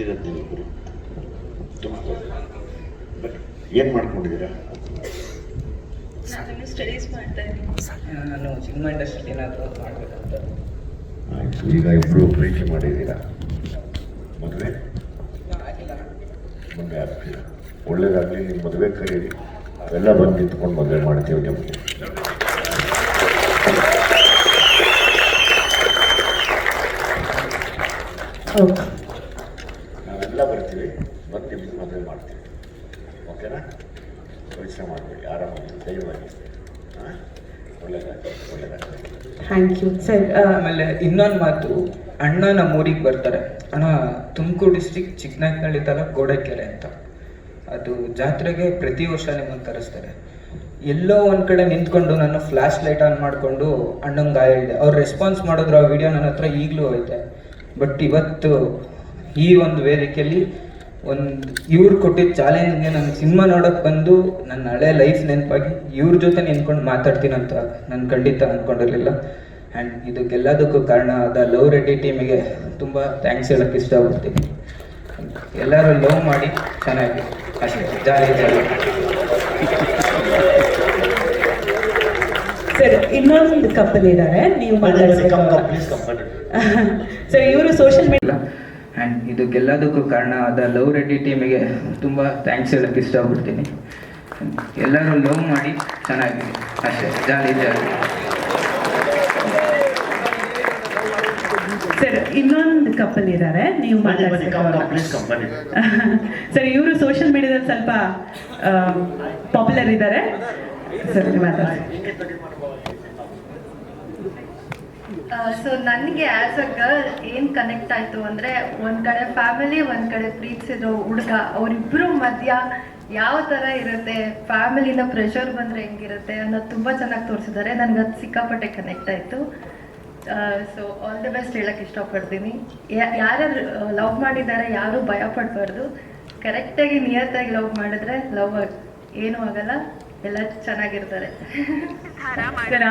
ಎಲ್ಲಿರೋದು ಒಬ್ಬರು ತುಮಕೂರು ಬನ್ನಿ ಏನು ಮಾಡ್ಕೊಂಡಿದ್ದೀರಾ? ನಾನು ಸ್ಟಡೀಸ್ ಮಾಡ್ತಾ ಇದ್ದೀನಿ ನಾನು ಸಿನಿಮಾ ಇಂಡಸ್ಟ್ರಿ ಏನಾದರೂ ಮಾಡಬೇಕಂತ. ಆಯಿತು ಈಗ ಇಬ್ಬರು ಪ್ರೀತಿ ಮಾಡಿದ್ದೀರಾ? ಮದುವೆ? ಮದುವೆ ಆಗ್ತೀರ? ಒಳ್ಳೇದಾಗಲಿ ನಿಮ್ಮ ಮದುವೆ ಕರೀರಿ. ಅವೆಲ್ಲ ಬಂದು ನಿಂತ್ಕೊಂಡು ಮದುವೆ ಮಾಡ್ತೀವಿ ನಿಮಗೆ. ಓಕೆ ನಾವೆಲ್ಲ ಬರ್ತೀವಿ ಬಂದು ನಿಮ್ಗೆ ಮದುವೆ ಮಾಡ್ತೀವಿ ಓಕೆನಾ? ಯೋಚನೆ ಮಾಡಬೇಡಿ ಆರಾಮಾಗಿ. ಹಾಂ? ಒಳ್ಳೇದಾಗಲಿ ಥ್ಯಾಂಕ್ ಯು ಸರ್ ಆಮೇಲೆ ಇನ್ನೊಂದು ಮಾತು. ಅಣ್ಣ ನಮ್ಮ ಊರಿಗೆ ಬರ್ತಾರೆ. ಅಣ್ಣ ತುಮಕೂರು ಡಿಸ್ಟಿಕ್ ಚಿಕ್ಕನಾಯಕನಹಳ್ಳಿ ತಾಲೂಕು ಗೋಡಕೆರೆ ಅಂತ. ಅದು ಜಾತ್ರೆಗೆ ಪ್ರತಿ ವರ್ಷ ನಿಮ್ಮನ್ನು ಕರೆಸ್ತಾರೆ. ಎಲ್ಲೋ ಒಂದು ಕಡೆ ನಿಂತ್ಕೊಂಡು ನಾನು ಫ್ಲ್ಯಾಶ್ ಲೈಟ್ ಆನ್ ಮಾಡಿಕೊಂಡು ಅಣ್ಣಂಗೆ ಗಾಯ ಇದೆ ಅವ್ರು ರೆಸ್ಪಾನ್ಸ್ ಮಾಡಿದ್ರು ಆ ವಿಡಿಯೋ ನನ್ನ ಹತ್ರ ಈಗಲೂ ಐತೆ. ಬಟ್ ಇವತ್ತು ಈ ಒಂದು ವೇದಿಕೆಯಲ್ಲಿ ಒಂದು ಇವ್ರು ಕೊಟ್ಟಿದ್ದ ಚಾಲೆಂಜ್ಗೆ ನಾನು ಸಿನಿಮಾ ನೋಡೋಕೆ ಬಂದು ನನ್ನ ಹಳೆ ಲೈಫ್ ನೆನಪಾಗಿ ಇವ್ರ ಜೊತೆ ನಿಂತ್ಕೊಂಡು ಮಾತಾಡ್ತೀನಂತ ಅಂತ ನಾನು ಖಂಡಿತ ಅಂದ್ಕೊಂಡಿರಲಿಲ್ಲ ಆ್ಯಂಡ್ ಇದಕ್ಕೆಲ್ಲದಕ್ಕೂ ಕಾರಣ ಆದ ಲವ್ ರೆಡ್ಡಿ ಟೀಮಿಗೆ ತುಂಬ ಥ್ಯಾಂಕ್ಸ್ ಹೇಳೋಕ್ಕೆ ಇಷ್ಟಪಡ್ತೀನಿ. ಎಲ್ಲರೂ ಲವ್ ಮಾಡಿ ಚೆನ್ನಾಗಿ ಅಷ್ಟೇ. ಜಾಲಿ ಜಾಲಿ. ಸರ್ ಇನ್ನೊಂದು ಕಂಪನಿ ಇದ್ದಾರೆ ನೀವು ಸರ್ ಇವರು ಸೋಷಿಯಲ್ ಮೀಡಿಯಾ ಆ್ಯಂಡ್ ಇದಕ್ಕೆಲ್ಲದಕ್ಕೂ ಕಾರಣ ಆದ ಲವ್ ರೆಡ್ಡಿ ಟೀಮಿಗೆ ತುಂಬ ಥ್ಯಾಂಕ್ಸ್ ಹೇಳೋಕ್ಕೆ ಇಷ್ಟಪಡ್ತೀನಿ. ಎಲ್ಲರೂ ಲವ್ ಮಾಡಿ ಚೆನ್ನಾಗಿದೆ ಅಷ್ಟೇ ಜಾಲಿ ಜಾಲಿ. ಸರ್ ಇನ್ನೊಂದು ಕಪಲ್ ಇದ್ದಾರೆ ನೀವು ಮಾತಾಡ್ಬೇಕು ಪ್ಲೀಸ್ ಕಂಫರ್ಟ್ ಸರ್ ಇವರು ಸೋಷಿಯಲ್ ಮೀಡಿಯಾದಲ್ಲಿ ಸ್ವಲ್ಪ ಪಾಪ್ಯುಲರ್ ಇದ್ದಾರೆ. ಸರ್ ಸೊ ನನಗೆ ಆ್ಯಸ್ ಅ ಗರ್ಲ್ ಏನು ಕನೆಕ್ಟ್ ಆಯಿತು ಅಂದರೆ ಒಂದು ಕಡೆ ಫ್ಯಾಮಿಲಿ ಒಂದು ಕಡೆ ಪ್ರೀತಿಸಿರೋ ಹುಡುಗ ಅವರಿಬ್ಬರು ಮಧ್ಯ ಯಾವ ಥರ ಇರುತ್ತೆ ಫ್ಯಾಮಿಲಿನ ಪ್ರೆಷರ್ ಬಂದರೆ ಹೆಂಗಿರುತ್ತೆ ಅನ್ನೋದು ತುಂಬ ಚೆನ್ನಾಗಿ ತೋರಿಸಿದ್ದಾರೆ ನನಗೆ ಅದು ಸಿಕ್ಕಾಪಟ್ಟೆ ಕನೆಕ್ಟ್ ಆಯಿತು. ಸೊ ಆಲ್ ದಿ ಬೆಸ್ಟ್ ಹೇಳಕ್ಕೆ ಇಷ್ಟಪಡ್ತೀನಿ. ಯಾರ್ಯಾರು ಲವ್ ಮಾಡಿದ್ದಾರೆ ಯಾರೂ ಭಯ ಪಡಬಾರ್ದು. ಕರೆಕ್ಟಾಗಿ ನಿಯತ್ತಾಗಿ ಲವ್ ಮಾಡಿದ್ರೆ ಲವ್ ಏನೂ ಆಗಲ್ಲ. ಎಲ್ಲ ಚೆನ್ನಾಗಿರ್ತಾರೆ.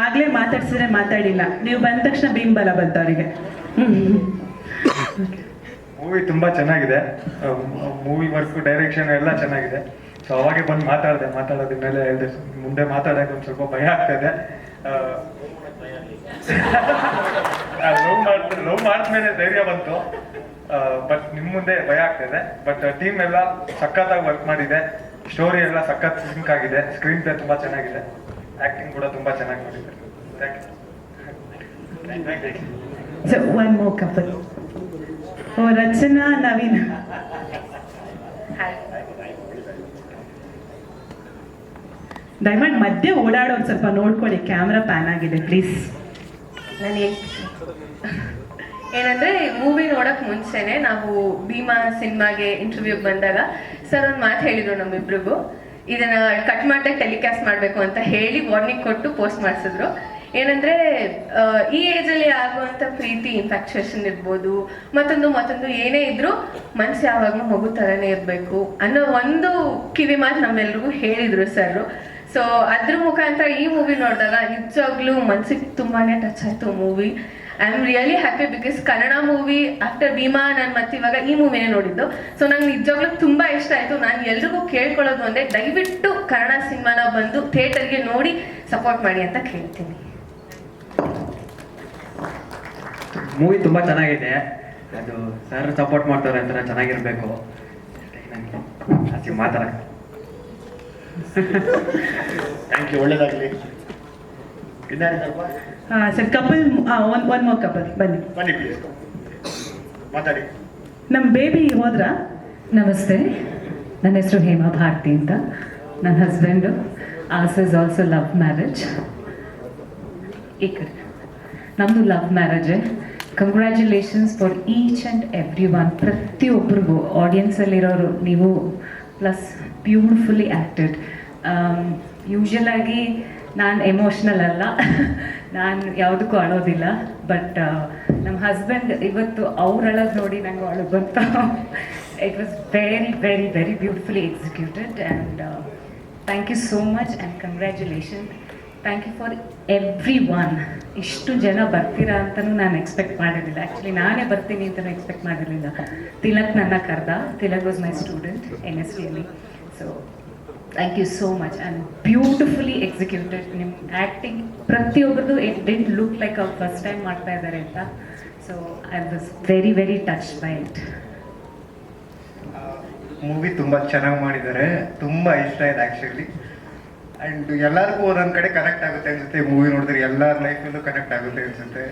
ಆಗ್ಲೇ ಮಾತಾಡ್ಸಿದ್ರೆ ಮಾತಾಡಿಲ್ಲ. ನೀವು ಬಂದ ತಕ್ಷಣ ಬಿಂಬಲ ಬಂತ ಅವರಿಗೆ ಮೂವಿ ತುಂಬಾ ಚೆನ್ನಾಗಿದೆ. ಮೂವಿ ವರ್ಕ್ ಡೈರೆಕ್ಷನ್ ಎಲ್ಲ ಚೆನ್ನಾಗಿದೆ. ಸೊ ಅವಾಗೆ ಬಂದು ಮಾತಾಡಿದೆ ಮಾತಾಡೋದ್ರ ಮೇಲೆ ಹೇಳಿದೆ ಮುಂದೆ ಮಾತಾಡಕ್ಕೆ ಒಂದು ಸ್ವಲ್ಪ ಭಯ ಆಗ್ತಾ ಇದೆ. ಲವ್ ಮಾಡ್ತಾರೆ ಲವ್ ಮಾಡಿದ್ಮೇಲೆ ಧೈರ್ಯ ಬಂತು. ಬಟ್ ನಿಮ್ಮ ಮುಂದೆ ಭಯ ಆಗ್ತಿದೆ ಬಟ್ ಟೀಮ್ ಎಲ್ಲ ಸಖತ್ತಾಗಿ ವರ್ಕ್ ಮಾಡಿದೆ. ಸ್ಟೋರಿ ಎಲ್ಲ ಸಖತ್ ಸಿಂಕ್ ಆಗಿದೆ. ಸ್ಕ್ರೀನ್ ಪ್ಲೇ ತುಂಬಾ ಚೆನ್ನಾಗಿದೆ. ಆಕ್ಟಿಂಗ್ ಕೂಡ ತುಂಬಾ ಚೆನ್ನಾಗಿ ಮಾಡಿದ್ದಾರೆ. ಒನ್ ಮೋ ಕಪಲ್ ಓ ರಚನಾ ನವೀನ್ ಡೈಮಂಡ್ ಮಧ್ಯೆ ಓಡಾಡೋದು ಸ್ವಲ್ಪ ನೋಡ್ಕೊಳ್ಳಿ. ಕ್ಯಾಮ್ರಾ ಪ್ಯಾನ್ ಆಗಿದೆ ಪ್ಲೀಸ್ ನಾನು ಏನಂದ್ರೆ ಮೂವಿ ನೋಡಕ್ ಮುಂಚೆನೆ ನಾವು ಭೀಮಾ ಸಿನಿಮಾಗೆ ಇಂಟರ್ವ್ಯೂ ಬಂದಾಗ ಸರ್ ಒಂದು ಮಾತು ಹೇಳಿದ್ರು ನಮ್ಮಿಬ್ರಿಗೂ. ಇದನ್ನ ಕಟ್ ಮಾಡಿ ಟೆಲಿಕಾಸ್ಟ್ ಮಾಡಬೇಕು ಅಂತ ಹೇಳಿ ವಾರ್ನಿಂಗ್ ಕೊಟ್ಟು ಪೋಸ್ಟ್ ಮಾಡಿಸಿದ್ರು. ಏನಂದ್ರೆ ಈ ಏಜ್ ಅಲ್ಲಿ ಆಗುವಂತ ಪ್ರೀತಿ ಇನ್ಫ್ಯಾಕ್ಚುಯೇಷನ್ ಇರ್ಬೋದು, ಮತ್ತೊಂದು ಮತ್ತೊಂದು ಏನೇ ಇದ್ರೂ ಮನ್ಸು ಯಾವಾಗ್ಲೂ ಮಗು ತರನೇ ಇರ್ಬೇಕು ಅನ್ನೋ ಒಂದು ಕಿವಿ ಮಾತು ನಮ್ಮೆಲ್ರಿಗೂ ಹೇಳಿದ್ರು ಸರ್ ಸೊ ಅದ್ರ ಮುಖಾಂತರ ಈ ಮೂವಿ ನೋಡಿದಾಗ ನಿಜವಾಗ್ಲೂ ಮನ್ಸಿಗೆ ತುಂಬಾನೇ ಟಚ್ ಆಯ್ತು movie I am really happy because Kannada movie after Bheema ನಾನು ಮತ್ತೆ ಇವಾಗ ಈ ಮೂವಿನೇ ನೋಡಿದ್ದು. ಸೊ ನಂಗೆ ನಿಜವಾಗ್ಲೂ ತುಂಬ ಇಷ್ಟ ಆಯಿತು. ನಾನು ಎಲ್ರಿಗೂ ಕೇಳ್ಕೊಳ್ಳೋದು ಅಂದರೆ ದಯವಿಟ್ಟು ಕನ್ನಡ ಸಿನಿಮಾನ ಬಂದು ಥಿಯೇಟರ್ಗೆ ನೋಡಿ ಸಪೋರ್ಟ್ ಮಾಡಿ ಅಂತ ಕೇಳ್ತೀನಿ. ಮೂವಿ ತುಂಬ ಚೆನ್ನಾಗಿದೆ. ಅದು ಸರ್ ಸಪೋರ್ಟ್ ಮಾಡ್ತಾರೆ ಅಂತ ಚೆನ್ನಾಗಿರ್ಬೇಕು. ಮಾತಾಡಕ್ಕೆ ಥ್ಯಾಂಕ್ ಯು ಒಳ್ಳೇದಾಗಲಿ. ಇನ್ನಾರಿದ್ದಾರಪ್ಪ sir couple one one more couple ಬನ್ನಿ. ಬನ್ನಿ ಪ್ಲೀಸ್ ಮಾತಾಡಿ. ನಮ್ಮ ಬೇಬಿ ಹೋದ್ರ? ನಮಸ್ತೆ. ನನ್ನ ಹೆಸರು ಹೇಮಾ ಭಾರತಿ ಅಂತ. ನನ್ನ husband as is also love marriage ಈ ಕಡೆ. ನಮ್ಮದು love marriage congratulations for each and every one ಪ್ರತಿಯೊಬ್ಬರಿಗೂ ಆಡಿಯನ್ಸಲ್ಲಿರೋರು ನೀವು ಪ್ಲಸ್ ಬ್ಯೂಟಿಫುಲಿ ಆ್ಯಕ್ಟೆಡ್ ಯೂಶಲ್ ಆಗಿ ನಾನು ಎಮೋಷ್ನಲ್ ಅಲ್ಲ. ನಾನು ಯಾವುದಕ್ಕೂ ಅಳೋದಿಲ್ಲ. ಬಟ್ ನಮ್ಮ ಹಸ್ಬೆಂಡ್ ಇವತ್ತು ಅವ್ರು ಅಳೋದು ನೋಡಿ ನಂಗೆ ಅಳು ಬಂತು. It was very very very beautifully executed and thank you so much and congratulation thank you for every one ಇಷ್ಟು ಜನ ಬರ್ತೀರಾ ಅಂತಲೂ ನಾನು ಎಕ್ಸ್ಪೆಕ್ಟ್ ಮಾಡಿರಲಿಲ್ಲ. ಆ್ಯಕ್ಚುಲಿ ನಾನೇ ಬರ್ತೀನಿ ಅಂತಲೂ ಎಕ್ಸ್ಪೆಕ್ಟ್ ಮಾಡಿರಲಿಲ್ಲ. ತಿಲಕ್ ನನ್ನ ಕರ್ದ. Tilak was my student N S ಡಿಯಲ್ಲಿ so thank you so much and beautifully executed ನಿಮ್ಮ ಆ್ಯಕ್ಟಿಂಗ್ ಪ್ರತಿಯೊಬ್ಬರದು ಇಟ್ ಡಿಂಟ್ ಲುಕ್ ಲೈಕ್ ಅವ್ರು ಫಸ್ಟ್ ಟೈಮ್ ಮಾಡ್ತಾ ಇದ್ದಾರೆ ಅಂತ. So I was very very touch by it movie ತುಂಬ ಚೆನ್ನಾಗಿ ಮಾಡಿದ್ದಾರೆ. ತುಂಬ ಇಷ್ಟ ಇದೆ ಆ್ಯಕ್ಚುಲಿ ಆ್ಯಂಡ್ ಎಲ್ಲರಿಗೂ ಒಂದೊಂದು ಕಡೆ ಕನೆಕ್ಟ್ ಆಗುತ್ತೆ ಅನಿಸುತ್ತೆ. ಮೂವಿ ನೋಡಿದ್ರೆ ಎಲ್ಲರ ಲೈಫಲ್ಲೂ ಕನೆಕ್ಟ್ ಆಗುತ್ತೆ ಅನಿಸುತ್ತೆ.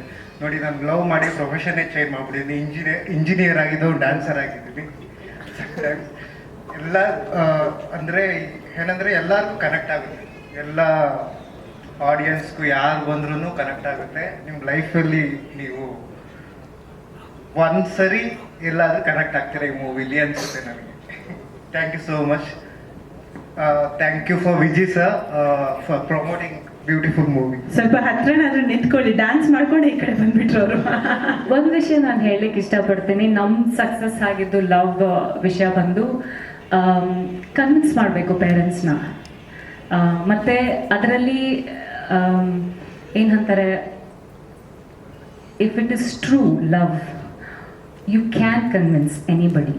ನೋಡಿ ನಾನು ಲವ್ ಮಾಡಿ ಪ್ರೊಫೆಷನ್ನೇ ಚೇಂಜ್ ಮಾಡ್ಬಿಟ್ಟಿದ್ದೀನಿ. ಇಂಜಿನಿಯರ್ ಇಂಜಿನಿಯರ್ ಆಗಿದ್ದು ಡ್ಯಾನ್ಸರ್ ಆಗಿದ್ದೀನಿ. ಎಲ್ಲ ಆ, ಅಂದ್ರೆ ಏನಂದ್ರೆ ಎಲ್ಲರಿಗೂ ಕನೆಕ್ಟ್ ಆಗುತ್ತೆ. ಎಲ್ಲ ಆಡಿಯನ್ಸ್ಗೂ ಯಾರು ಬಂದ್ರೂ ಕನೆಕ್ಟ್ ಆಗುತ್ತೆ. ನಿಮ್ಮ ಲೈಫಲ್ಲಿ ನೀವು ಒಂದ್ಸರಿ ಎಲ್ಲಾದ್ರೂ ಕನೆಕ್ಟ್ ಆಗ್ತೀರಾ ಈ ಮೂವಿಲಿ ಅನ್ಸುತ್ತೆ ನನಗೆ. Thank you so much thank you for Viji sir for promoting beautiful movie ಸ್ವಲ್ಪ ಹತ್ರನಾದ್ರೂ ನಿಂತ್ಕೊಳ್ಳಿ ಡ್ಯಾನ್ಸ್ ಮಾಡ್ಕೊಂಡು ಈ ಕಡೆ ಬಂದ್ಬಿಟ್ರು ಅವರು. ಒಂದು ವಿಷಯ ನಾನು ಹೇಳಲಿಕ್ಕೆ ಇಷ್ಟಪಡ್ತೀನಿ. ನಮ್ಮ ಸಕ್ಸಸ್ ಆಗಿದ್ದು ಲವ್ ವಿಷಯ ಬಂದು ಕನ್ವಿನ್ಸ್ ಮಾಡಬೇಕು ಪೇರೆಂಟ್ಸ್ನ ಮತ್ತು ಅದರಲ್ಲಿ ಏನಂತಾರೆ if it is true love you can convince anybody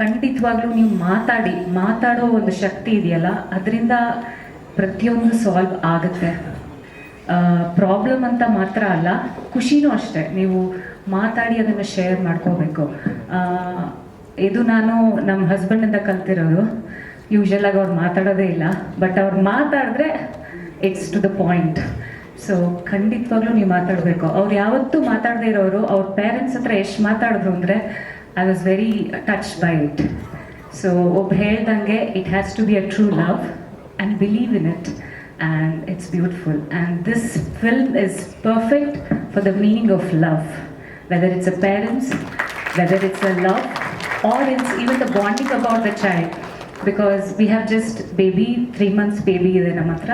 ಖಂಡಿತವಾಗ್ಲೂ ನೀವು ಮಾತಾಡಿ, ಮಾತಾಡೋ ಒಂದು ಶಕ್ತಿ ಇದೆಯಲ್ಲ, ಅದರಿಂದ ಪ್ರತಿಯೊಂದು ಸಾಲ್ವ್ ಆಗುತ್ತೆ. ಪ್ರಾಬ್ಲಮ್ ಅಂತ ಮಾತ್ರ ಅಲ್ಲ, ಖುಷಿನೂ ಅಷ್ಟೇ, ನೀವು ಮಾತಾಡಿ ಅದನ್ನು ಶೇರ್ ಮಾಡ್ಕೋಬೇಕು. ಇದು ನಾನು ನಮ್ಮ ಹಸ್ಬೆಂಡಿಂದ ಕಲ್ತಿರೋದು. ಯೂಶಲ್ ಆಗಿ ಅವ್ರು ಮಾತಾಡೋದೇ ಇಲ್ಲ ಬಟ್ ಅವ್ರು ಮಾತಾಡಿದ್ರೆ it's to the point so ಖಂಡಿತವಾಗ್ಲೂ ನೀವು ಮಾತಾಡಬೇಕು. ಅವ್ರು ಯಾವತ್ತೂ ಮಾತಾಡದೇ ಇರೋರು, ಅವ್ರ ಪೇರೆಂಟ್ಸ್ ಹತ್ರ ಎಷ್ಟು ಮಾತಾಡಿದ್ರು ಅಂದರೆ I was very touch by it so ಒಬ್ಬ ಹೇಳ್ದಂಗೆ it has to be a true love and believe in it and it's beautiful and this film is perfect for the meaning of love whether it's a parents whether it's a love or it's even the bonding about the child. Because we have just baby three months baby ಇದೆ ನಮ್ಮ ಹತ್ರ.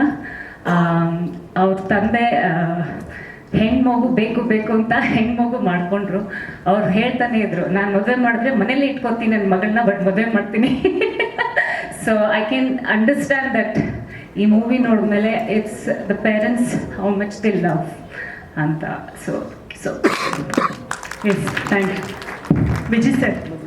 ಅವ್ರ ತಂದೆ ಹೆಣ್ಮಗು ಬೇಕು ಬೇಕು ಅಂತ ಹೆಣ್ಮಗು ಮಾಡ್ಕೊಂಡ್ರು. ಅವ್ರು ಹೇಳ್ತಾನೆ ಇದ್ರು, ನಾನು ಮದುವೆ ಮಾಡಿದ್ರೆ ಮನೇಲಿ ಇಟ್ಕೊತೀನಿ ನನ್ನ ಮಗಳನ್ನ ಬಟ್ ಮದುವೆ ಮಾಡ್ತೀನಿ. So I can understand that ಈ ಮೂವಿ ನೋಡಿದ್ಮೇಲೆ it's the parents how much the love ಅಂತ. So so yes thank you Viji sir